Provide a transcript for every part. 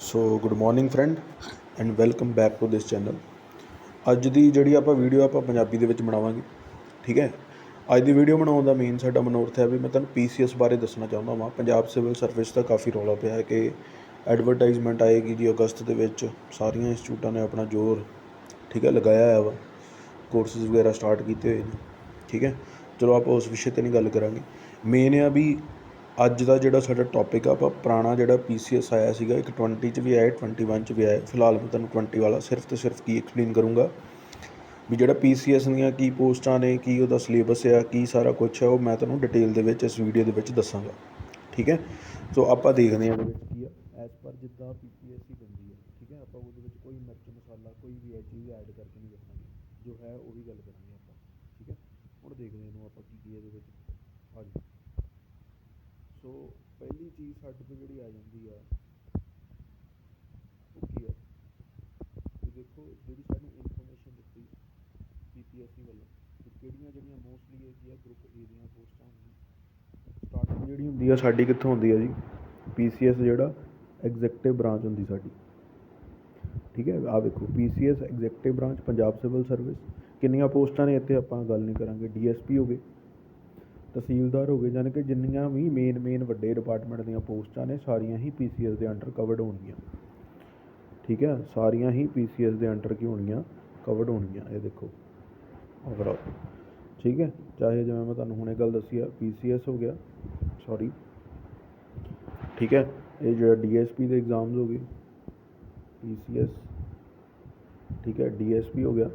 So good morning friend and welcome back to this channel ਅੱਜ ਦੀ ਜਿਹੜੀ ਆਪਾਂ ਵੀਡੀਓ ਆਪਾਂ ਪੰਜਾਬੀ ਦੇ ਵਿੱਚ ਬਣਾਵਾਂਗੇ, ਠੀਕ ਹੈ? ਅੱਜ ਦੀ ਵੀਡੀਓ ਬਣਾਉਣ ਦਾ ਮੇਨ ਸਾਡਾ ਮਨੋਰਥ ਹੈ ਵੀ ਮੈਂ ਤੁਹਾਨੂੰ ਪੀਸੀਐਸ ਬਾਰੇ ਦੱਸਣਾ ਚਾਹੁੰਦਾ ਹਾਂ ਪੰਜਾਬ ਸਿਵਲ ਸਰਵਿਸ ਦਾ ਕਾਫੀ ਰੌਲਾ ਪਿਆ ਹੈ ਕਿ ਐਡਵਰਟਾਈਜ਼ਮੈਂਟ ਆਏਗੀ ਜੀ ਅਗਸਤ ਦੇ ਵਿੱਚ। ਸਾਰੀਆਂ ਇੰਸਟੀਚਿਊਟਾਂ ਨੇ ਆਪਣਾ ਜ਼ੋਰ, ਠੀਕ ਹੈ, ਲਗਾਇਆ ਹੋਇਆ ਵਾ। ਕੋਰਸਿਸ ਵਗੈਰਾ ਸਟਾਰਟ ਕੀਤੇ ਹੋਏ ਨੇ, ਠੀਕ ਹੈ? ਚਲੋ ਆਪਾਂ ਉਸ ਵਿਸ਼ੇ ਤੇ ਨਹੀਂ ਗੱਲ ਕਰਾਂਗੇ। ਮੇਨ ਆ ਵੀ ਅੱਜ ਦਾ ਜਿਹੜਾ ਸਾਡਾ ਟੌਪਿਕ ਆ, ਆਪਾਂ ਪੁਰਾਣਾ ਜਿਹੜਾ ਪੀ ਸੀ ਪੀਸੀਐਸ ਆਇਆ ਸੀਗਾ, ਇੱਕ 20 ਚ ਵੀ ਆਇਆ 21 ਚ ਵੀ ਆਇਆ। ਫਿਲਹਾਲ ਮੈਂ ਤੁਹਾਨੂੰ 20 ਵਾਲਾ ਸਿਰਫ ਤੇ ਸਿਰਫ ਕੀ ਐਕਸਪਲੇਨ ਕਰੂੰਗਾ। ਵੀ ਜਿਹੜਾ ਪੀ ਸੀ ਪੀਸੀਐਸ ਦੀਆਂ ਕੀ ਪੋਸਟਾਂ ਨੇ, ਕੀ ਉਹਦਾ ਸਿਲੇਬਸ ਆ, ਕੀ ਸਾਰਾ ਕੁਝ ਹੈ ਉਹ ਮੈਂ ਤੁਹਾਨੂੰ ਡਿਟੇਲ ਦੇ ਵਿੱਚ ਇਸ ਵੀਡੀਓ ਦੇ ਵਿੱਚ ਦੱਸਾਂਗਾ। ਠੀਕ ਹੈ? ਸੋ ਆਪਾਂ ਦੇਖਦੇ ਹਾਂ ਇਹਦੇ ਵਿੱਚ ਕੀ ਆ। ਐਸ ਪਰ ਜਿੱਦਾਂ ਪੀਪੀਐਸਸੀ ਬੰਦੀ ਹੈ ਠੀਕ ਹੈ? ਆਪਾਂ ਉਹਦੇ ਵਿੱਚ ਕੋਈ ਮਿਰਚ, ਮਸਾਲਾ, ਕੋਈ ਵੀ ਇਹ ਚੀਜ਼ ਐਡ ਕਰਕੇ ਨਹੀਂ ਦੱਸਾਂਗੇ ਜੋ ਹੈ ਉਹੀ ਗੱਲ ਕਰਾਂਗੇ ਆਪਾਂ, ਠੀਕ ਹੈ? ਹੁਣ ਦੇਖਦੇ ਹਾਂ ਇਹਨੂੰ ਆਪਾਂ ਕੀ ਕੀ ਇਹਦੇ ਵਿੱਚ ਸੋ ਪਹਿਲੀ ਚੀਜ਼ ਸਾਡੇ ਤੋਂ ਜਿਹੜੀ ਆ ਜਾਂਦੀ ਆ, ਉਹ ਕੀ ਆ? ਵੀ ਦੇਖੋ, ਜਿਹੜੀ ਸਾਨੂੰ ਇਨਫੋਰਮੇਸ਼ਨ ਦਿੱਤੀ ਪੀਪੀਐਸਸੀ ਵੱਲੋਂ ਕਿ ਕਿਹੜੀਆਂ ਜਿਹੜੀਆਂ ਮੋਸਟਲੀ ਇਹ ਕੀ ਆ ਗਰੁੱਪ ਏ ਦੀਆਂ ਪੋਸਟਾਂ ਹੁੰਦੀਆਂ। ਸਟਾਰਟਿੰਗ ਜਿਹੜੀ ਹੁੰਦੀ ਆ, ਸਾਡੀ ਕਿੱਥੋਂ ਹੁੰਦੀ ਆ ਜੀ? ਪੀਸੀਐਸ ਜਿਹੜਾ ਐਗਜ਼ੈਕਟਿਵ ਬ੍ਰਾਂਚ ਹੁੰਦੀ ਸਾਡੀ। ਠੀਕ ਹੈ? ਆ ਵੇਖੋ PCS executive branch Punjab civil service ਕਿੰਨੀਆਂ ਪੋਸਟਾਂ ਨੇ ਇੱਥੇ ਆਪਾਂ ਗੱਲ ਨਹੀਂ ਕਰਾਂਗੇ। ਡੀਐਸਪੀ ਹੋ ਗਏ। ਤਹਿਸੀਲਦਾਰ ਹੋ ਗਏ ਯਾਨੀ ਕਿ ਜਿੰਨੀਆਂ ਵੀ ਮੇਨ ਮੇਨ ਵੱਡੇ ਡਿਪਾਰਟਮੈਂਟ ਦੀਆਂ ਪੋਸਟਾਂ ਨੇ, ਸਾਰੀਆਂ ਹੀ ਪੀਸੀਐਸ ਦੇ ਅੰਡਰ ਕਵਰਡ ਹੋਣਗੀਆਂ। ਠੀਕ ਹੈ? ਸਾਰੀਆਂ ਹੀ ਪੀਸੀਐਸ ਦੇ ਅੰਡਰ ਕੀ ਹੋਣਗੀਆਂ? ਕਵਰਡ ਹੋਣਗੀਆਂ, ਇਹ ਦੇਖੋ। ਓਵਰਆਲ ਠੀਕ ਹੈ? ਚਾਹੇ ਜਿਵੇਂ ਮੈਂ ਤੁਹਾਨੂੰ ਹੁਣੇ ਗੱਲ ਦੱਸੀ ਆ ਪੀਸੀਐਸ ਹੋ ਗਿਆ ਸੌਰੀ ਠੀਕ ਹੈ? ਇਹ ਜਿਹੜਾ ਡੀਐਸਪੀ ਦੇ ਐਗਜ਼ਾਮਸ ਹੋ ਗਏ ਪੀਸੀਐਸ ਠੀਕ ਹੈ? ਡੀਐਸਪੀ ਹੋ ਗਿਆ,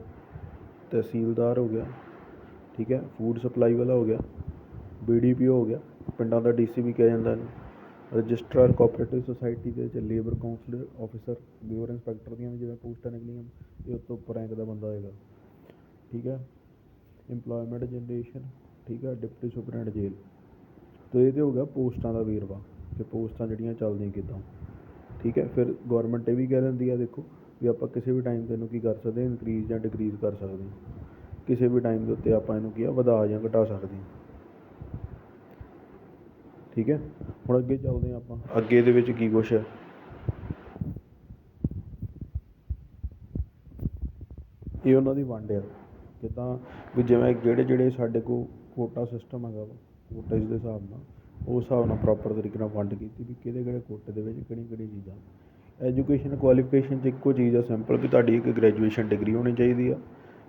ਤਹਿਸੀਲਦਾਰ ਹੋ ਗਿਆ, ਠੀਕ ਹੈ? ਫੂਡ ਸਪਲਾਈ ਵਾਲਾ ਹੋ ਗਿਆ ਬੀ ਡੀ ਬੀਡੀਪੀਓ ਹੋ ਗਿਆ। ਪਿੰਡਾਂ ਦਾ ਡੀ ਸੀ ਵੀ ਕਿਹਾ ਜਾਂਦਾ ਇਹਨੂੰ। ਰਜਿਸਟਰਾਰ ਕੋਆਪਰੇਟਿਵ ਸੁਸਾਇਟੀ ਦੇ ਵਿੱਚ labour counsellor officer labour inspector ਦੀਆਂ ਵੀ ਜਿਵੇਂ ਪੋਸਟਾਂ ਨਿਕਲੀਆਂ, ਇਹ ਉਸ ਤੋਂ ਉੱਪਰ ਰੈਂਕ ਦਾ ਬੰਦਾ ਹੋਏਗਾ ਠੀਕ ਹੈ? ਇੰਪਲੋਇਮੈਂਟ ਜਨਰੇਸ਼ਨ ਠੀਕ ਹੈ? ਡਿਪਟੀ ਸੁਪਰਡੈਂਟ ਜੇਲ੍ਹ ਤੇ ਇਹ ਤੇ ਹੋ ਗਿਆ ਪੋਸਟਾਂ ਦਾ ਵੇਰਵਾ, ਕਿ ਪੋਸਟਾਂ ਜਿਹੜੀਆਂ ਚੱਲਦੀਆਂ ਕਿੱਦਾਂ। ਠੀਕ ਹੈ? ਫਿਰ ਗਵਰਨਮੈਂਟ ਇਹ ਵੀ ਕਹਿ ਦਿੰਦੀ ਆ, ਦੇਖੋ, ਵੀ ਆਪਾਂ ਕਿਸੇ ਵੀ ਟਾਈਮ ਤੇ ਇਹਨੂੰ ਕੀ ਕਰ ਸਕਦੇ ਹਾਂ ਇਨਕਰੀਜ਼ ਜਾਂ ਡਿਕਰੀਜ਼ ਕਰ ਸਕਦੇ ਹਾਂ। ਕਿਸੇ ਵੀ ਟਾਈਮ ਦੇ ਉੱਤੇ ਆਪਾਂ ਇਹਨੂੰ ਕੀ ਆ, ਵਧਾ ਜਾਂ ਘਟਾ ਸਕਦੇ ਹਾਂ। ਠੀਕ ਹੈ? ਹੁਣ ਅੱਗੇ ਚੱਲਦੇ ਹਾਂ ਆਪਾਂ। ਅੱਗੇ ਦੇ ਵਿੱਚ ਕੀ ਕੁਛ ਹੈ? ਇਹ ਉਹਨਾਂ ਦੀ ਵੰਡ ਆ ਜਿੱਦਾਂ ਵੀ ਜਿਵੇਂ ਜਿਹੜੇ ਜਿਹੜੇ ਸਾਡੇ ਕੋਲ ਕੋਟਾ ਸਿਸਟਮ ਹੈਗਾ ਵਾ ਕੋਟੇ ਦੇ ਹਿਸਾਬ ਨਾਲ ਉਸ ਹਿਸਾਬ ਨਾਲ ਪ੍ਰੋਪਰ ਤਰੀਕੇ ਨਾਲ ਵੰਡ ਕੀਤੀ ਵੀ ਕਿਹੜੇ ਕਿਹੜੇ ਕੋਟੇ ਦੇ ਵਿੱਚ ਕਿਹੜੀ ਕਿਹੜੀ ਚੀਜ਼ਾਂ। ਐਜੂਕੇਸ਼ਨ ਕੁਆਲੀਫਿਕੇਸ਼ਨ 'ਚ ਇੱਕੋ ਚੀਜ਼ ਆ ਸਿੰਪਲ ਕਿ ਤੁਹਾਡੀ ਇੱਕ ਗ੍ਰੈਜੂਏਸ਼ਨ ਡਿਗਰੀ ਹੋਣੀ ਚਾਹੀਦੀ ਆ।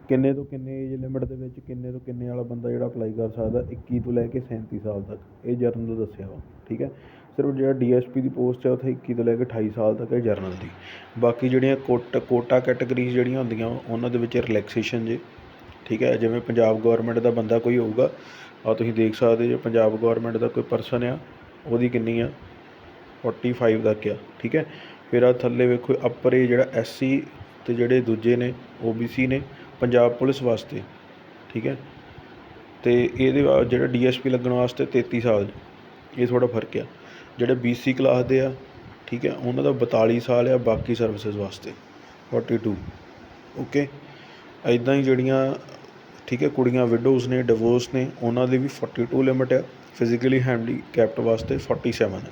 ਕਿੰਨੇ ਤੋਂ ਕਿੰਨੇ ਏਜ ਲਿਮਿਟ ਦੇ ਵਿੱਚ ਕਿੰਨੇ ਤੋਂ ਕਿੰਨੇ ਵਾਲਾ ਬੰਦਾ ਜਿਹੜਾ ਅਪਲਾਈ ਕਰ ਸਕਦਾ 21 ਤੋਂ ਲੈ ਕੇ 37 ਸਾਲ ਤੱਕ? ਇਹ ਜਰਨਲ ਦੱਸਿਆ ਵਾ, ਠੀਕ ਹੈ? ਸਿਰਫ ਜਿਹੜਾ ਡੀ ਐੱਸ ਪੀ ਦੀ ਪੋਸਟ ਹੈ ਉੱਥੇ 21 ਤੋਂ ਲੈ ਕੇ 28 ਸਾਲ ਤੱਕ ਹੈ ਜਰਨਲ ਦੀ। ਬਾਕੀ ਜਿਹੜੀਆਂ ਕੋਟ, ਕੋਟਾ ਕੈਟਾਗਰੀਜ਼ ਜਿਹੜੀਆਂ ਹੁੰਦੀਆਂ, ਉਹਨਾਂ ਦੇ ਵਿੱਚ ਰਿਲੈਕਸੇਸ਼ਨ ਜੇ, ਠੀਕ ਹੈ? ਜਿਵੇਂ ਪੰਜਾਬ ਗਵਰਨਮੈਂਟ ਦਾ ਬੰਦਾ ਕੋਈ ਹੋਊਗਾ ਆ ਤੁਸੀਂ ਦੇਖ ਸਕਦੇ ਜੇ, ਪੰਜਾਬ ਗਵਰਨਮੈਂਟ ਦਾ ਕੋਈ ਪਰਸਨ ਆ, ਉਹਦੀ ਕਿੰਨੀ ਆ? 45 ਤੱਕ ਆ, ਠੀਕ ਹੈ? ਫਿਰ ਆ ਥੱਲੇ ਵੇਖੋ ਅੱਪਰ ਇਹ ਜਿਹੜਾ ਐਸਸੀ ਤੇ ਜਿਹੜੇ ਦੂਜੇ ਨੇ ਓਬੀਸੀ ਨੇ ਪੰਜਾਬ ਪੁਲਿਸ ਵਾਸਤੇ, ਠੀਕ ਹੈ? ਅਤੇ ਇਹਦੇ ਜਿਹੜਾ ਡੀ ਜਿਹੜਾ ਪੀ ਲੱਗਣ ਵਾਸਤੇ 33 ਸਾਲ, ਇਹ ਥੋੜ੍ਹਾ ਫ਼ਰਕ ਆ। ਜਿਹੜੇ ਬੀ ਸੀ ਕਲਾਸ ਦੇ ਆ, ਠੀਕ ਹੈ, ਉਹਨਾਂ ਦਾ 42 ਸਾਲ ਆ, ਬਾਕੀ ਸਰਵਿਸਿਜ਼ ਵਾਸਤੇ 42 ਓਕੇ ਐਦਾਂ ਹੀ ਜਿਹੜੀਆਂ, ਠੀਕ ਹੈ, ਕੁੜੀਆਂ ਵਿਡੋਜ਼ ਨੇ ਡਿਵੋਰਸ ਨੇ, ਉਹਨਾਂ ਦੀ ਵੀ 42 ਲਿਮਿਟ ਆ ਫਿਜ਼ੀਕਲੀ ਹੈਂਡੀਕੈਪਟ ਵਾਸਤੇ 47 ਹੈ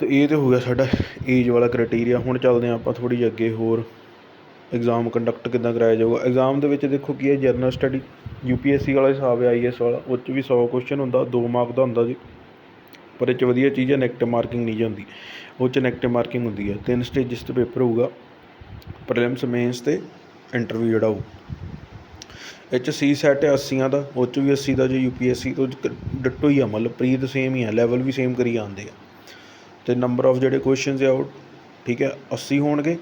ਤੇ ਇਹ ਤੇ ਹੋ ਗਿਆ ਸਾਡਾ ਏਜ ਵਾਲਾ ਕ੍ਰਾਈਟੇਰੀਆ ਹੁਣ ਚੱਲਦੇ ਹਾਂ ਆਪਾਂ ਥੋੜੀ ਜਿਹੀ ਅੱਗੇ ਹੋਰ। ਇਗਜ਼ਾਮ ਕੰਡਕਟ ਕਿੱਦਾਂ ਕਰਵਾਇਆ ਜਾਊਗਾ? ਇਗਜ਼ਾਮ ਦੇ ਵਿੱਚ ਦੇਖੋ ਕੀ ਹੈ general study U P S C ਵਾਲਾ ਹਿਸਾਬ ਹੈ ਆਈਐਸ ਵਾਲਾ, ਉਹ 'ਚ ਵੀ ਸੌ ਕੁਸ਼ਚਨ ਹੁੰਦਾ, ਦੋ ਮਾਰਕ ਦਾ ਹੁੰਦਾ ਜੀ। ਪਰ ਇਹ 'ਚ ਵਧੀਆ ਚੀਜ਼ ਹੈ ਨੈਗੇਟਿਵ ਮਾਰਕਿੰਗ ਨਹੀਂ ਜਾਂਦੀ। ਉਹ 'ਚ ਨੈਗੇਟਿਵ ਮਾਰਕਿੰਗ ਹੁੰਦੀ ਹੈ। ਤਿੰਨ ਸਟੇਜਸ ਤੇ ਪੇਪਰ ਹੋਊਗਾ ਪ੍ਰੀਲਿਮਸ ਮੇਨਸ ਤੇ ਇੰਟਰਵਿਊ ਜਿਹੜਾ ਹੋਊ ਇਹ 'ਚ ਸੀ ਸੈਟ ਹੈ 80 ਦਾ, ਉਹ 'ਚ ਵੀ 80 ਦਾ ਜੇ ਯੂਪੀਐਸਸੀ ਤੋਂ ਡਿੱਟੋ ਹੀ ਆ, ਮਤਲਬ ਪ੍ਰੀਤ ਸੇਮ ਹੀ ਆ ਲੈਵਲ ਵੀ ਸੇਮ ਕਰੀ ਜਾਂਦੇ ਆ। ਤੇ ਨੰਬਰ ਆਫ ਜਿਹੜੇ ਕੁਐਸਚਨਸ ਆ ਉਹ, ਠੀਕ ਹੈ 80 ਹੋਣਗੇ।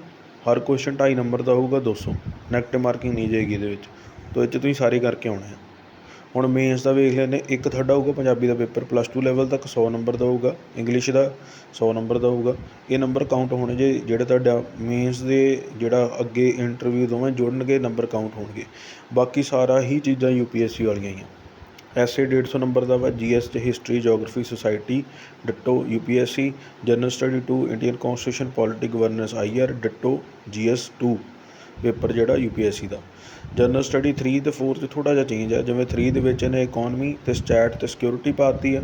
ਹਰ ਕੁਸ਼ਚਨ ਢਾਈ ਨੰਬਰ ਦਾ ਹੋਊਗਾ 200 ਨੈਗੇਟਿਵ ਮਾਰਕਿੰਗ ਨਹੀਂ ਜਾਏਗੀ ਇਹਦੇ ਵਿੱਚ। ਤੋਂ ਇਹ 'ਚ ਤੁਸੀਂ ਸਾਰੇ ਕਰਕੇ ਆਉਣੇ ਆ ਹੁਣ ਮੇਨਸ ਦਾ ਵੇਖ ਲੈਂਦੇ ਇੱਕ ਤੁਹਾਡਾ ਹੋਊਗਾ ਪੰਜਾਬੀ ਦਾ ਪੇਪਰ ਪਲੱਸ 2 ਲੈਵਲ ਤੱਕ 100 ਨੰਬਰ ਦਾ ਹੋਊਗਾ। ਇੰਗਲਿਸ਼ ਦਾ 100 ਨੰਬਰ ਦਾ ਹੋਊਗਾ। ਇਹ ਨੰਬਰ ਕਾਊਂਟ ਹੋਣੇ ਜੇ, ਜਿਹੜੇ ਤੁਹਾਡਾ ਮੇਨਸ ਦੇ ਜਿਹੜਾ ਅੱਗੇ ਇੰਟਰਵਿਊ ਦੋਵੇਂ ਜੁੜਨਗੇ ਨੰਬਰ ਕਾਊਂਟ ਹੋਣਗੇ। ਬਾਕੀ ਸਾਰਾ ਹੀ ਚੀਜ਼ਾਂ ਯੂਪੀਐਸਸੀ ਵਾਲੀਆਂ ਹੀ ਆ। ਐਸਏ 150 ਨੰਬਰ ਦਾ ਵਾ, ਜੀਐਸ ਤੇ history, geography society, ditto UPSC general study 2 Indian constitution polity governance IR ditto, GS 2 paper ਜਿਹੜਾ ਯੂਪੀਐਸਸੀ ਦਾ। ਜਨਰਲ ਸਟੱਡੀ 3 ਤੇ 4 'ਚ ਥੋੜਾ ਜਿਹਾ ਚੇਂਜ ਹੈ ਜਿਵੇਂ 3 ਦੇ ਵਿੱਚ ਇਹਨੇ ਇਕਨੋਮੀ ਤੇ ਸਟੈਟ ਤੇ ਸਿਕਿਉਰਿਟੀ ਪਾਤੀ ਆ,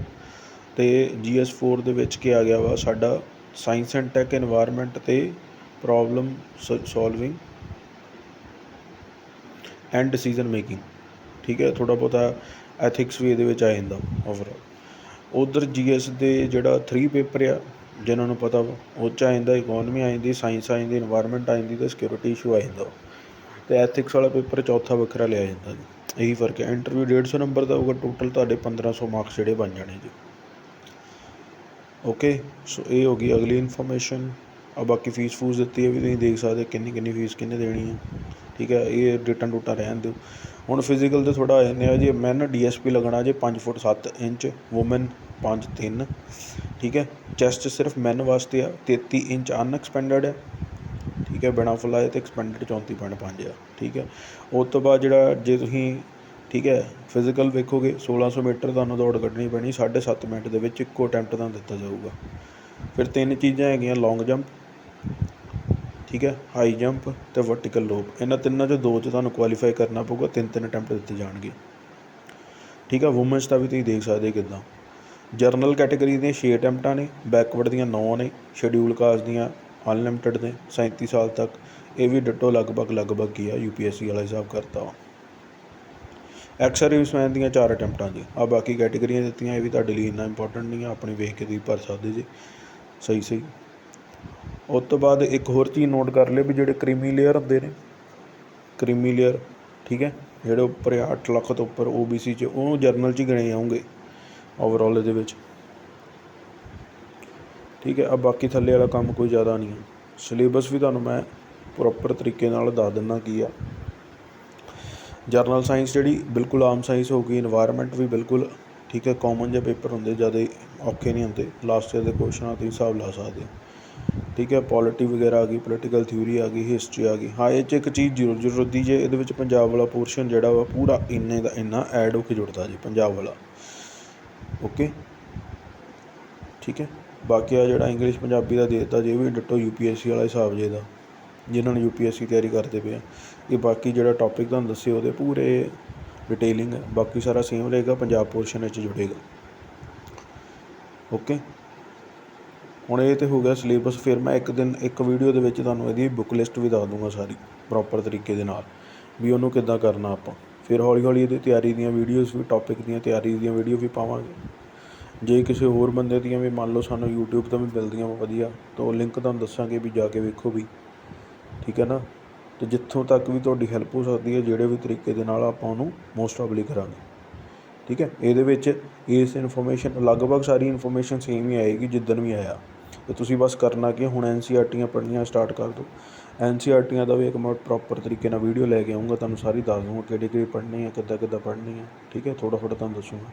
ਤੇ ਜੀਐਸ 4 ਦੇ ਵਿੱਚ ਕੀ ਆ ਗਿਆ ਵਾ, ਸਾਡਾ ਸਾਇੰਸ ਐਂਡ ਟੈਕ এনवायरमेंट ਤੇ problem solving and decision making ਠੀਕ ਹੈ ਥੋੜਾ ਬਹੁਤਾ ਐਥਿਕਸ ਵੀ ਇਹਦੇ ਵਿੱਚ ਆ ਜਾਂਦਾ ਓਵਰਆਲ ਉਧਰ ਜੀਐਸ ਦੇ ਜਿਹੜਾ 3 ਪੇਪਰ ਆ, ਜਿਹਨਾਂ ਨੂੰ ਪਤਾ ਉਹ ਚ ਆ ਜਾਂਦਾ ਇਕਨੋਮੀ ਆ ਜਾਂਦੀ ਸਾਇੰਸ ਆ ਜਾਂਦੀ এনवायरमेंट ਆ ਜਾਂਦੀ ਤੇ ਸਿਕਿਉਰਿਟੀ ਇਸ਼ੂ ਆ ਜਾਂਦਾ। ਤੇ ਐਥਿਕਸ ਵਾਲਾ ਪੇਪਰ ਚੌਥਾ ਵੱਖਰਾ ਲਿਆ ਜਾਂਦਾ ਜੀ। ਇਹੀ ਫ਼ਰਕ ਹੈ। ਇੰਟਰਵਿਊ 150 ਨੰਬਰ ਦਾ ਹੋਊਗਾ ਟੋਟਲ ਤੁਹਾਡੇ 1500 ਮਾਰਕਸ ਜਿਹੜੇ ਬਣ ਜਾਣੇ ਜੀ। ਓਕੇ ਸੋ ਇਹ ਹੋ ਗਈ ਅਗਲੀ ਇਨਫੋਰਮੇਸ਼ਨ ਆ ਬਾਕੀ ਫੀਸ ਫੂਸ ਦਿੱਤੀ ਹੈ ਵੀ ਤੁਸੀਂ ਦੇਖ ਸਕਦੇ ਕਿੰਨੀ ਕਿੰਨੀ ਫੀਸ ਕਿੰਨੇ ਦੇਣੀ ਹੈ। ਠੀਕ ਹੈ, ਇਹ ਡੇਟਾਂ ਡੂਟਾਂ ਰਹਿਣ ਦਿਓ। ਹੁਣ ਫਿਜ਼ੀਕਲ ਤੇ ਥੋੜਾ ਆ ਜਾਂਦੇ ਆ ਜੀ ਮੈਨ ਡੀਐਸਪੀ ਲੱਗਣਾ ਜੇ 5 ਫੁੱਟ 7 ਇੰਚ ਵੂਮਨ 5 3 ਠੀਕ ਹੈ ਚੈਸਟ ਸਿਰਫ ਮੈਨ ਵਾਸਤੇ ਆ 33 ਇੰਚ ਅਨਐਕਸਪੈਂਡਡ ਹੈ। ਠੀਕ ਹੈ, ਬਿਨਾ ਫੁੱਲਾਏ ਤੇ ਐਕਸਪੈਂਡਡ 34.5 ਆ। ਠੀਕ ਹੈ, ਉਸ ਤੋਂ ਬਾਅਦ ਜਿਹੜਾ ਜੇ ਤੁਸੀਂ, ਠੀਕ ਹੈ ਫਿਜ਼ੀਕਲ ਵੇਖੋਗੇ 1600 ਮੀਟਰ ਤੁਹਾਨੂੰ ਦੌੜ ਕੱਢਣੀ ਪੈਣੀ 7.5 ਮਿੰਟ ਦੇ ਵਿੱਚ ਇੱਕੋ ਅਟੈਂਪਟ ਤੁਹਾਨੂੰ ਦਿੱਤਾ ਜਾਊਗਾ। ਫਿਰ ਤਿੰਨ ਚੀਜ਼ਾਂ ਹੈਗੀਆਂ ਲੌਂਗ ਜੰਪ ਠੀਕ ਹੈ ਹਾਈ ਜੰਪ ਤੇ ਵਰਟੀਕਲ ਲੋਬ ਇਹਨਾਂ ਤਿੰਨਾਂ ਚੋਂ ਦੋ 'ਚ ਤੁਹਾਨੂੰ ਕੁਆਲੀਫਾਈ ਕਰਨਾ ਪਊਗਾ, ਤਿੰਨ ਤਿੰਨ ਅਟੈਂਪਟ ਦਿੱਤੇ ਜਾਣਗੇ। ਠੀਕ ਹੈ ਵੂਮਨਸ ਦਾ ਵੀ ਤੁਸੀਂ ਦੇਖ ਸਕਦੇ ਕਿੱਦਾਂ। ਜਰਨਲ ਕੈਟਾਗਰੀ ਦੀਆਂ 6 ਅਟੈਂਪਟਾਂ ਨੇ ਬੈਕਵਰਡ ਦੀਆਂ 9 ਨੇ ਸ਼ਡਿਊਲ ਕਾਸਟ ਦੀਆਂ ਅਨਲਿਮਟਿਡ ਨੇ 37 ਸਾਲ ਤੱਕ, ਇਹ ਵੀ ਡਿਟੋ ਲਗਭਗ ਲਗਭਗ ਕੀ ਆ ਯੂਪੀਐਸਸੀ ਵਾਲਾ ਹਿਸਾਬ ਕਰਤਾ ਵਾ। ਐਕਸ ਸਰਵਿਸਮੈਨ ਦੀਆਂ 4 ਅਟੈਂਪਟਾਂ ਜੀ ਆ ਬਾਕੀ ਕੈਟਾਗਰੀਆਂ ਦਿੱਤੀਆਂ, ਇਹ ਵੀ ਤੁਹਾਡੇ ਲਈ ਇੰਨਾ ਇੰਪੋਰਟੈਂਟ ਨਹੀਂ ਆ, ਆਪਣੀ ਵੇਖ ਕੇ ਤੁਸੀਂ ਭਰ ਸਕਦੇ ਜੀ। ਸਹੀ ਸਹੀ। ਉਹ ਤੋਂ ਬਾਅਦ ਇੱਕ ਹੋਰ ਚੀਜ਼ ਨੋਟ ਕਰ ਲਿਓ ਵੀ ਜਿਹੜੇ ਕ੍ਰੀਮੀ ਲੇਅਰ ਹੁੰਦੇ ਨੇ, ਕ੍ਰੀਮੀ ਲੇਅਰ ਠੀਕ ਹੈ, ਜਿਹੜੇ ਉੱਪਰ ਆ ਅੱਠ ਲੱਖ ਤੋਂ ਉੱਪਰ ਓ ਬੀ ਸੀ ਚ, ਉਹ ਜਰਨਲ ਚ ਗਿਣੇ ਜਾਉਂਗੇ ਓਵਰਆਲ ਇਹਦੇ ਵਿੱਚ। ਠੀਕ ਹੈ ਆ ਬਾਕੀ ਥੱਲੇ ਵਾਲਾ ਕੰਮ ਕੋਈ ਜ਼ਿਆਦਾ ਨਹੀਂ ਹੈ। ਸਿਲੇਬਸ ਵੀ ਤੁਹਾਨੂੰ ਮੈਂ ਪ੍ਰੋਪਰ ਤਰੀਕੇ ਨਾਲ ਦੱਸ ਦਿੰਦਾ ਕੀ ਆ। ਜਰਨਲ ਸਾਇੰਸ ਜਿਹੜੀ ਬਿਲਕੁਲ ਆਮ ਸਾਇੰਸ ਹੋ ਗਈ এনवायरमेंट ਵੀ ਬਿਲਕੁਲ, ਠੀਕ ਹੈ ਕਾਮਨ ਜਿਹੇ ਪੇਪਰ ਹੁੰਦੇ, ਜ਼ਿਆਦਾ ਔਖੇ ਨਹੀਂ ਹੁੰਦੇ ਲਾਸਟ ਦੇ ਕੁਐਸਚਨਾਂ ਤੁਸੀਂ ਹਿਸਾਬ ਲਾ ਸਕਦੇ ਹੋ। ਠੀਕ ਹੈ ਪੋਲਿਟੀ ਵਗੈਰਾ ਆ ਗਈ ਪੋਲੀਟੀਕਲ ਥਿਊਰੀ ਆ ਗਈ ਹਿਸਟਰੀ ਆ ਗਈ। ਹਾਂ, ਇਹ 'ਚ ਇੱਕ ਚੀਜ਼ ਜ਼ਰੂਰ ਜ਼ਰੂਰ ਦੀ ਜੇ ਇਹਦੇ ਵਿੱਚ ਪੰਜਾਬ ਵਾਲਾ ਪੋਰਸ਼ਨ ਜਿਹੜਾ ਵਾ ਪੂਰਾ ਇੰਨੇ ਦਾ ਇੰਨਾ ਐਡ ਹੋ ਕੇ ਜੁੜਦਾ ਜੀ ਪੰਜਾਬ ਵਾਲਾ। ਓਕੇ ਠੀਕ ਹੈ? ਬਾਕੀ ਆ ਜਿਹੜਾ ਇੰਗਲਿਸ਼ ਪੰਜਾਬੀ ਦਾ ਦੇਤਾ ਜੇ ਵੀ ਡਿਟੋ ਯੂਪੀਐਸਸੀ ਵਾਲਾ ਹਿਸਾਬ ਜੇ ਦਾ, ਜਿਨ੍ਹਾਂ ਨੂੰ ਯੂਪੀਐਸਸੀ ਤਿਆਰੀ ਕਰਦੇ ਪਏ ਆ। ਇਹ ਬਾਕੀ ਜਿਹੜਾ ਟੌਪਿਕ ਤੁਹਾਨੂੰ ਦੱਸੇ ਉਹਦੇ ਪੂਰੇ ਡਿਟੇਲਿੰਗ ਹੈ ਬਾਕੀ ਸਾਰਾ ਸੇਮ ਰਹੇਗਾ, ਪੰਜਾਬ ਪੋਰਸ਼ਨ ਵਿੱਚ ਜੁੜੇਗਾ। ਓਕੇ ਹੁਣ ਇਹ ਤੇ ਹੋ ਗਿਆ ਸਿਲੇਬਸ ਫਿਰ ਮੈਂ ਇੱਕ ਦਿਨ, ਇੱਕ ਵੀਡੀਓ ਦੇ ਵਿੱਚ ਤੁਹਾਨੂੰ ਇਹਦੀ ਬੁੱਕ ਲਿਸਟ ਵੀ ਦੱਸ ਦੂੰਗਾ ਸਾਰੀ ਪ੍ਰੋਪਰ ਤਰੀਕੇ ਦੇ ਨਾਲ, ਵੀ ਉਹਨੂੰ ਕਿੱਦਾਂ ਕਰਨਾ ਆਪਾਂ। ਫਿਰ ਹੌਲੀ ਹੌਲੀ ਇਹਦੀ ਤਿਆਰੀ ਦੀਆਂ ਵੀਡੀਓਜ਼ ਵੀ ਟੌਪਿਕ ਦੀਆਂ ਤਿਆਰੀ ਦੀਆਂ ਵੀਡੀਓ ਵੀ ਪਾਵਾਂਗੇ। ਜੇ ਕਿਸੇ ਹੋਰ ਬੰਦੇ ਦੀਆਂ ਵੀ ਮੰਨ ਲਓ ਸਾਨੂੰ YouTube ਤੋਂ ਵੀ ਮਿਲਦੀਆਂ ਵਾ ਵਧੀਆ, ਤਾਂ ਉਹ ਲਿੰਕ ਤੁਹਾਨੂੰ ਦੱਸਾਂਗੇ ਵੀ ਜਾ ਕੇ ਵੇਖੋ ਵੀ, ਠੀਕ ਹੈ ਨਾ? ਤੇ ਜਿੱਥੋਂ ਤੱਕ ਵੀ ਤੁਹਾਡੀ ਹੈਲਪ ਹੋ ਸਕਦੀ ਹੈ, ਜਿਹੜੇ ਵੀ ਤਰੀਕੇ ਦੇ ਨਾਲ ਆਪਾਂ ਉਹਨੂੰ ਮੋਸਟ ਆਬਲੀ ਕਰਾਂਗੇ। ਠੀਕ ਹੈ? ਇਹਦੇ ਵਿੱਚ ਇਸ ਇਨਫੋਰਮੇਸ਼ਨ ਲਗਭਗ ਸਾਰੀ ਇਨਫੋਰਮੇਸ਼ਨ ਸੇਮ ਹੀ ਆਏਗੀ, ਜਿੱਦਣ ਵੀ ਆਇਆ। ਤੇ ਤੁਸੀਂ ਬਸ ਕਰਨਾ ਕੀ ਹੈ, ਹੁਣ ਐਨਸੀਆਰਟੀਆਂ ਪੜ੍ਹਨੀਆਂ ਸਟਾਰਟ ਕਰ ਦਿਓ। ਐਨਸੀਆਰਟੀਆਂ ਦਾ ਵੀ ਇੱਕ ਮੈਂ ਪ੍ਰੋਪਰ ਤਰੀਕੇ ਨਾਲ ਵੀਡੀਓ ਲੈ ਕੇ ਆਉਂਗਾ ਤੁਹਾਨੂੰ ਸਾਰੀ ਦੱਸ ਦੂੰਗਾ ਕਿਹੜੀ ਕਿਹੜੀ ਪੜ੍ਹਨੀ ਹੈ ਕਿੱਦਾਂ ਕਿੱਦਾਂ ਪੜ੍ਹਨੀ ਹੈ ਠੀਕ ਹੈ ਥੋੜ੍ਹਾ ਥੋੜ੍ਹਾ ਤੁਹਾਨੂੰ ਦੱਸੂਗਾ।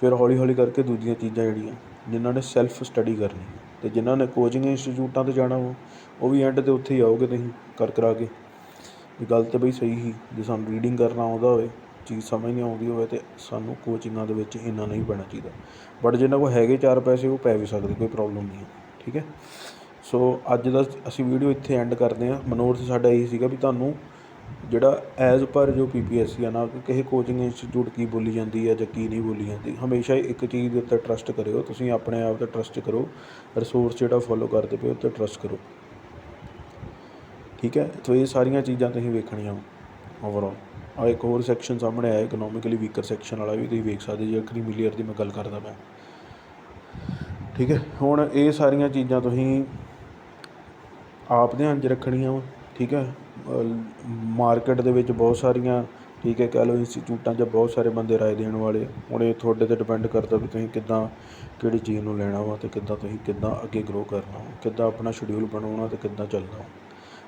ਫਿਰ ਹੌਲੀ ਹੌਲੀ ਕਰਕੇ ਦੂਜੀਆਂ ਚੀਜ਼ਾਂ ਜਿਹੜੀਆਂ ਜਿਨ੍ਹਾਂ ਨੇ ਸੈਲਫ ਸਟੱਡੀ ਕਰਨੀ ਹੈ। ਤੇ ਜਿਨ੍ਹਾਂ ਨੇ ਕੋਚਿੰਗ ਇੰਸਟੀਚਿਊਟਾਂ ਤੇ ਜਾਣਾ ਵਾ ਉਹ ਵੀ ਐਂਡ ਤੇ ਉੱਥੇ ਹੀ ਆਓਗੇ ਤੁਸੀਂ ਕਰ ਕਰਾ ਕੇ। ਵੀ ਗੱਲ ਤੇ ਬਈ ਸਹੀ ਹੀ ਜੇ ਸਾਨੂੰ ਰੀਡਿੰਗ ਕਰਨਾ ਆਉਂਦਾ ਹੋਵੇ ਚੀਜ਼ ਸਮਝ ਨਹੀਂ ਆਉਂਦੀ ਹੋਵੇ ਤੇ ਸਾਨੂੰ ਕੋਚਿੰਗਾਂ ਦੇ ਵਿੱਚ ਇੰਨਾ ਨਹੀਂ ਪੈਣਾ ਚਾਹੀਦਾ। ਬਟ ਜਿਨ੍ਹਾਂ ਕੋਲ ਹੈਗੇ ਚਾਰ ਪੈਸੇ ਉਹ ਪੈ ਵੀ ਸਕਦੇ ਕੋਈ ਪ੍ਰੋਬਲਮ ਨਹੀਂ ਠੀਕ ਹੈ? ਸੋ ਅੱਜ ਦਾ ਅਸੀਂ ਵੀਡੀਓ ਇੱਥੇ ਐਂਡ ਕਰਦੇ ਹਾਂ। ਮਨੋਰਥ ਸਾਡਾ ਇਹੀ ਸੀਗਾ ਵੀ ਤੁਹਾਨੂੰ ਜਿਹੜਾ ਐਜ਼ ਪਰ ਜੋ ਪੀਪੀਐਸਸੀ ਆ ਨਾ, ਕਿਸੇ ਕੋਚਿੰਗ ਇੰਸਟੀਚਿਊਟ ਕੀ ਬੋਲੀ ਜਾਂਦੀ ਹੈ ਜਾਂ ਕੀ ਨਹੀਂ ਬੋਲੀ ਜਾਂਦੀ, ਹਮੇਸ਼ਾ ਇੱਕ ਚੀਜ਼ ਦੇ ਉੱਤੇ ਟਰਸਟ ਕਰਿਓ। ਤੁਸੀਂ ਆਪਣੇ ਆਪ ਤੇ ਟਰਸਟ ਕਰੋ। ਰਿਸੋਰਸ ਜਿਹੜਾ ਫੋਲੋ ਕਰਦੇ ਪਏ ਉਹ ਤੇ ਟਰਸਟ ਕਰੋ। ਠੀਕ ਹੈ? ਸੋ ਇਹ ਸਾਰੀਆਂ ਚੀਜ਼ਾਂ ਤੁਸੀਂ ਵੇਖਣੀਆਂ ਓਵਰਆਲ ਆ ਇੱਕ ਹੋਰ ਸੈਕਸ਼ਨ ਸਾਹਮਣੇ ਆਇਆ ਇਕਨੋਮਿਕਲੀ ਵੀਕਰ ਸੈਕਸ਼ਨ ਵਾਲਾ ਵੀ ਤੁਸੀਂ ਵੇਖ ਸਕਦੇ ਜੇ ਅਖਰੀ ਮਿਲੀਅਰ ਦੀ ਮੈਂ ਗੱਲ ਕਰਦਾ ਮੈਂ ਠੀਕ ਹੈ? ਹੁਣ ਇਹ ਸਾਰੀਆਂ ਚੀਜ਼ਾਂ ਤੁਸੀਂ ਆਪ ਧਿਆਨ 'ਚ ਰੱਖਣੀਆਂ ਵਾ, ਠੀਕ ਹੈ? ਮਾਰਕੀਟ ਦੇ ਵਿੱਚ ਬਹੁਤ ਸਾਰੀਆਂ, ਠੀਕ ਹੈ, ਕਹਿ ਲਓ ਇੰਸਟੀਚਿਊਟਾਂ 'ਚ ਬਹੁਤ ਸਾਰੇ ਬੰਦੇ ਰਾਏ ਦੇਣ ਵਾਲੇ ਹੁਣ ਇਹ ਤੁਹਾਡੇ ਤੇ ਡਿਪੈਂਡ ਕਰਦਾ ਵੀ ਤੁਸੀਂ ਕਿੱਦਾਂ, ਕਿਹੜੀ ਚੀਜ਼ ਨੂੰ ਲੈਣਾ ਵਾ ਤੇ ਕਿੱਦਾਂ ਤੁਸੀਂ ਕਿੱਦਾਂ ਅੱਗੇ ਗਰੋ ਕਰਨਾ ਵਾ, ਕਿੱਦਾਂ ਆਪਣਾ ਸ਼ਡਿਊਲ ਬਣਾਉਣਾ ਤੇ ਕਿੱਦਾਂ ਚੱਲਣਾ ਵਾ।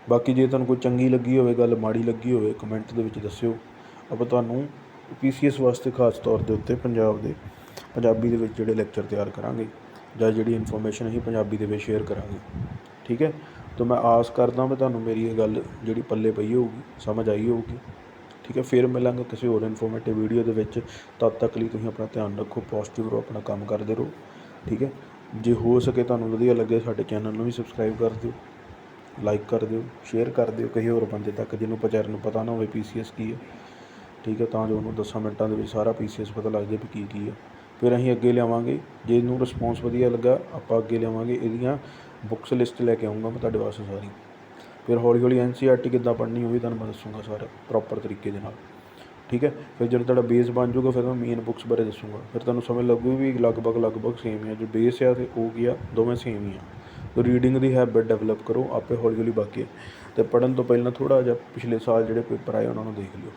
ਬਾਕੀ ਜੇ ਤੁਹਾਨੂੰ ਕੋਈ ਚੰਗੀ ਲੱਗੀ ਹੋਵੇ, ਗੱਲ ਮਾੜੀ ਲੱਗੀ ਹੋਵੇ ਕਮੈਂਟ ਦੇ ਵਿੱਚ ਦੱਸਿਓ। ਆਪਾਂ ਤੁਹਾਨੂੰ ਪੀਸੀਐਸ ਵਾਸਤੇ ਖਾਸ ਤੌਰ ਦੇ ਉੱਤੇ ਪੰਜਾਬ ਦੇ, ਪੰਜਾਬੀ ਦੇ ਵਿੱਚ ਜਿਹੜੇ ਲੈਕਚਰ ਤਿਆਰ ਕਰਾਂਗੇ। ਜਾਂ ਜਿਹੜੀ ਇਨਫੋਰਮੇਸ਼ਨ ਅਸੀਂ ਪੰਜਾਬੀ ਦੇ ਵਿੱਚ ਸ਼ੇਅਰ ਕਰਾਂਗੇ। ਠੀਕ ਹੈ? ਤਾਂ ਮੈਂ ਆਸ ਕਰਦਾ ਮੈਂ ਤੁਹਾਨੂੰ ਮੇਰੀ ਇਹ ਗੱਲ ਜਿਹੜੀ ਪੱਲੇ ਪਈ ਹੋਊਗੀ, ਸਮਝ ਆਈ ਹੋਊਗੀ। ਠੀਕ ਹੈ? ਫਿਰ ਮਿਲਾਂਗੇ ਕਿਸੇ ਹੋਰ ਇਨਫੋਰਮੇਟਿਵ ਵੀਡੀਓ ਦੇ ਵਿੱਚ। ਤਦ ਤੱਕ ਲਈ ਤੁਸੀਂ ਆਪਣਾ ਧਿਆਨ ਰੱਖੋ ਪੋਜ਼ਿਟਿਵ ਰਹੋ, ਆਪਣਾ ਕੰਮ ਕਰਦੇ ਰਹੋ। ਠੀਕ ਹੈ? ਜੇ ਹੋ ਸਕੇ ਤੁਹਾਨੂੰ ਵਧੀਆ ਲੱਗੇ ਸਾਡੇ ਚੈਨਲ ਨੂੰ ਵੀ ਸਬਸਕ੍ਰਾਈਬ ਕਰ ਦਿਓ ਲਾਈਕ ਕਰ ਦਿਓ ਸ਼ੇਅਰ ਕਰ ਦਿਓ ਕਿਸੇ ਹੋਰ ਬੰਦੇ ਤੱਕ ਜਿਹਨੂੰ ਵਿਚਾਰੇ ਨੂੰ ਪਤਾ ਨਾ ਹੋਵੇ ਪੀਸੀਐਸ ਕੀ ਹੈ। ਠੀਕ ਹੈ? ਤਾਂ ਜੋ ਉਹਨੂੰ 10 ਮਿੰਟਾਂ ਦੇ ਵਿੱਚ ਸਾਰਾ ਪੀਸੀਐਸ ਪਤਾ ਲੱਗ ਜਾਵੇ ਵੀ ਕੀ ਕੀ ਹੈ। ਫਿਰ ਅਸੀਂ ਅੱਗੇ ਲਿਆਵਾਂਗੇ। ਜੇ ਇਹਨੂੰ ਰਿਸਪੌਂਸ ਵਧੀਆ ਲੱਗਾ, ਆਪਾਂ ਅੱਗੇ ਲਿਆਵਾਂਗੇ ਇਹਦੀਆਂ ਬੁੱਕਸ ਲਿਸਟ ਲੈ ਕੇ ਆਉਂਗਾ ਮੈਂ ਤੁਹਾਡੇ ਵਾਸਤੇ ਸਾਰੀ। ਫਿਰ ਹੌਲੀ ਹੌਲੀ ਐਨ ਸੀ ਆਰ ਟੀ ਕਿੱਦਾਂ ਪੜ੍ਹਨੀ ਉਹ ਵੀ ਤੁਹਾਨੂੰ ਮੈਂ ਦੱਸੂੰਗਾ ਸਾਰਾ ਪ੍ਰੋਪਰ ਤਰੀਕੇ ਦੇ ਨਾਲ। ਠੀਕ ਹੈ? ਫਿਰ ਜਦੋਂ ਤੁਹਾਡਾ ਬੇਸ ਬਣ ਜਾਊਗਾ, ਫਿਰ ਮੈਂ ਮੇਨ ਬੁੱਕਸ ਬਾਰੇ ਦੱਸੂੰਗਾ। ਫਿਰ ਤੁਹਾਨੂੰ ਸਮਝ ਲੱਗੂ ਵੀ ਲਗਭਗ ਲਗਭਗ ਸੇਮ ਹੀ ਆ। ਜੋ ਬੇਸ ਆ ਤੇ ਉਹ ਕੀ ਆ, ਦੋਵੇਂ ਸੇਮ ਹੀ ਆ। ਤੋ ਰੀਡਿੰਗ ਦੀ ਹੈਬਿਟ ਡਿਵੈਲਪ ਕਰੋ, ਆਪੇ ਹੌਲੀ ਹੌਲੀ ਬਾਕੀ ਤੇ ਪੜਨ ਤੋਂ ਪਹਿਲਾਂ ਥੋੜਾ ਜਿਹਾ ਪਿਛਲੇ ਸਾਲ ਜਿਹੜੇ ਪੇਪਰ ਆਏ ਉਹਨਾਂ ਨੂੰ ਦੇਖ ਲਿਓ।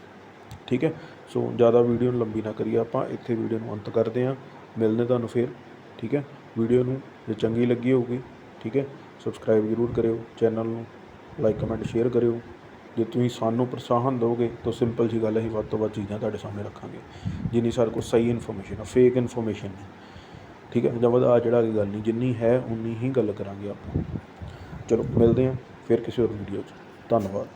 ਠੀਕ ਹੈ? ਸੋ ਜ਼ਿਆਦਾ ਵੀਡੀਓ ਨੂੰ ਲੰਬੀ ਨਾ ਕਰੀਏ, ਆਪਾਂ ਇੱਥੇ ਵੀਡੀਓ ਨੂੰ ਅੰਤ ਕਰਦੇ ਹਾਂ। ਮਿਲਦੇ ਤੁਹਾਨੂੰ ਫਿਰ, ਠੀਕ ਹੈ? ਵੀਡੀਓ ਨੂੰ ਜੇ ਚੰਗੀ ਲੱਗੀ ਹੋਊਗੀ, ਠੀਕ ਹੈ? ਸਬਸਕ੍ਰਾਈਬ ਜ਼ਰੂਰ ਕਰਿਓ, ਚੈਨਲ ਨੂੰ ਲਾਈਕ, ਕਮੈਂਟ, ਸ਼ੇਅਰ ਕਰਿਓ। ਜੇ ਤੁਸੀਂ ਸਾਨੂੰ ਪ੍ਰੋਤਸਾਹਨ ਦਿਓਗੇ, ਤਾਂ ਸਿੰਪਲ ਜੀ ਗੱਲ ਅਸੀਂ ਵੱਧ ਤੋਂ ਵੱਧ ਚੀਜ਼ਾਂ ਤੁਹਾਡੇ ਸਾਹਮਣੇ ਰੱਖਾਂਗੇ। ਜਿੰਨੀ ਸਾਡੇ ਕੋਲ ਸਹੀ ਇਨਫੋਰਮੇਸ਼ਨ ਆ ਫੇਕ ਇਨਫੋਰਮੇਸ਼ਨ ਨਹੀਂ ਠੀਕ ਹੈ? ਜਾਂ ਵਧਾ ਜਿਹੜਾ ਕੇ ਗੱਲ ਨਹੀਂ, ਜਿੰਨੀ ਹੈ, ਉਨੀ ਹੀ ਗੱਲ ਕਰਾਂਗੇ ਆਪਾਂ। ਚਲੋ, ਮਿਲਦੇ ਹਾਂ ਫਿਰ ਕਿਸੇ ਹੋਰ ਵੀਡੀਓ 'ਚ। ਧੰਨਵਾਦ।